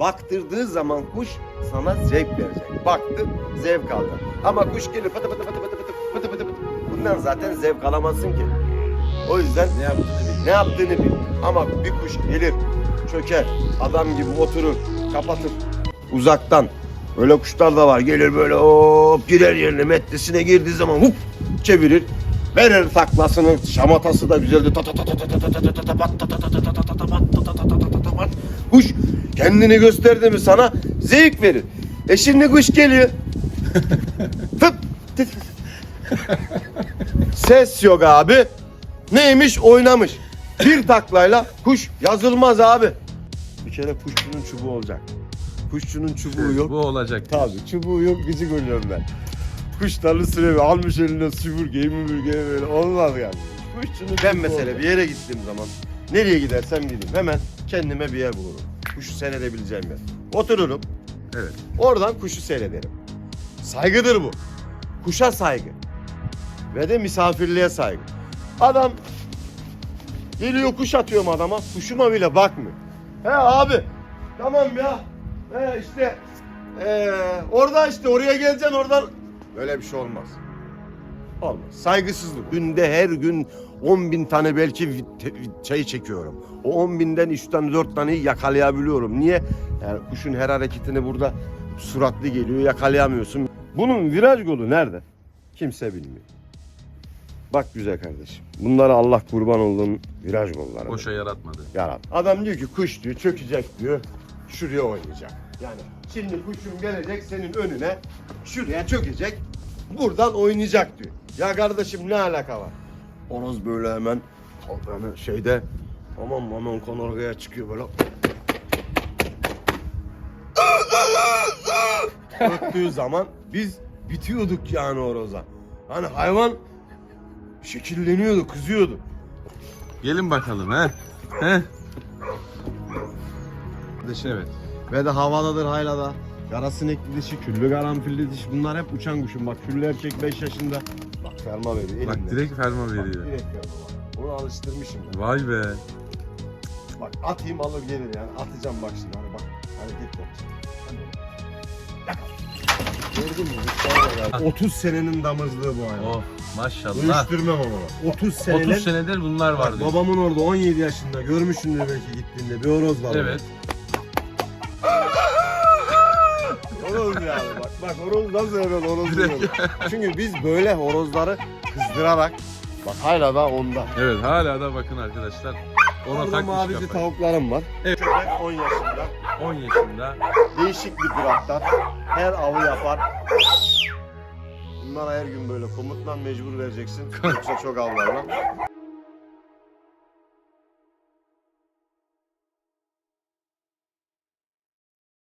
baktırdığı zaman kuş sana zevk verecek. Baktı, zevk aldı. Ama kuş gelir pıtı pıtı pıtı pıtı pıtı pıtı pıtı pıtı. Bundan zaten zevk alamazsın ki. O yüzden Ne yaptığını bil. ne yaptığını bil. Ama bir kuş gelir, çöker, adam gibi oturur, kapatır. Uzaktan. Öyle kuşlar da var. Gelir böyle hop girer yerine metresine girdiği zaman hop çevirir. Verir taklasını şamatası da güzeldi. Kuş kendini gösterdi mi sana zevk verir. E şimdi kuş geliyor. Ses yok abi. Neymiş oynamış. Bir taklayla kuş yazılmaz abi. Bir kere kuşçunun çubuğu olacak. Kuşçunun çubuğu yok. Bu olacak. Tabii çubuğu yok bizi görüyorum ben. Kuşlarını süremi almış eline süpürgeyi müpürgeyi böyle olmaz yani. Kuşçunun ben mesela bir yere gittiğim zaman nereye gidersem gideyim hemen kendime bir yer bulurum. Kuşu seyredebileceğim yer. Otururum Evet. oradan kuşu seyrederim. Saygıdır bu. Kuşa saygı. Ve de misafirliğe saygı. Adam geliyor kuş atıyorum adama kuşuma bile bakmıyor. He abi tamam ya. He işte ee, orada işte oraya geleceksin oradan. Böyle bir şey olmaz. Olmaz. Saygısızlık. Günde her gün 10 bin tane belki çayı çekiyorum. O 10 binden 3 tane 4 taneyi yakalayabiliyorum. Niye? Yani kuşun her hareketini burada suratlı geliyor yakalayamıyorsun. Bunun viraj golü nerede? Kimse bilmiyor. Bak güzel kardeşim. Bunlara Allah kurban olduğum viraj golları. Boşa yaratmadı. Yarat. Adam diyor ki kuş diyor çökecek diyor. Şuraya oynayacak. Yani şimdi kuşum gelecek senin önüne şuraya çökecek. Buradan oynayacak diyor. Ya kardeşim ne alaka var? Horoz böyle hemen hemen şeyde aman aman konorgaya çıkıyor böyle. Öttüğü zaman biz bitiyorduk yani horoza. Hani hayvan şekilleniyordu, kızıyordu. Gelin bakalım he. He. Evet. Ve de havadadır haylada. Kara sinekli dişi, küllü karanfilli dişi bunlar hep uçan kuşun. Bak küllü erkek 5 yaşında. Bak ferma veriyor Bak elimle. direkt ferma Bak, veriyor. direkt ferma bak. Onu alıştırmışım ben. Vay be. Bak atayım alır gelir yani. Atacağım bak şimdi hani bak. Hareket yapacağım. Gördün mü? Da geldi. 30 senenin damızlığı bu hayvan. Oh maşallah. Uyuşturmam ama. 30 seneler. 30 senedir bunlar var Bak, diyor. babamın orada 17 yaşında görmüşsündür belki gittiğinde bir horoz var. Evet. Bak. Bak horoz nasıl hemen horoz diyorum. Çünkü biz böyle horozları kızdırarak bak hala da onda. Evet hala da bakın arkadaşlar. Ona Burada takmış mavici kafayı. tavuklarım var. Evet. Köpek 10 yaşında. 10 yaşında. Değişik bir duraktar. Her avı yapar. Bunlara her gün böyle komutla mecbur vereceksin. Yoksa çok avlarlar.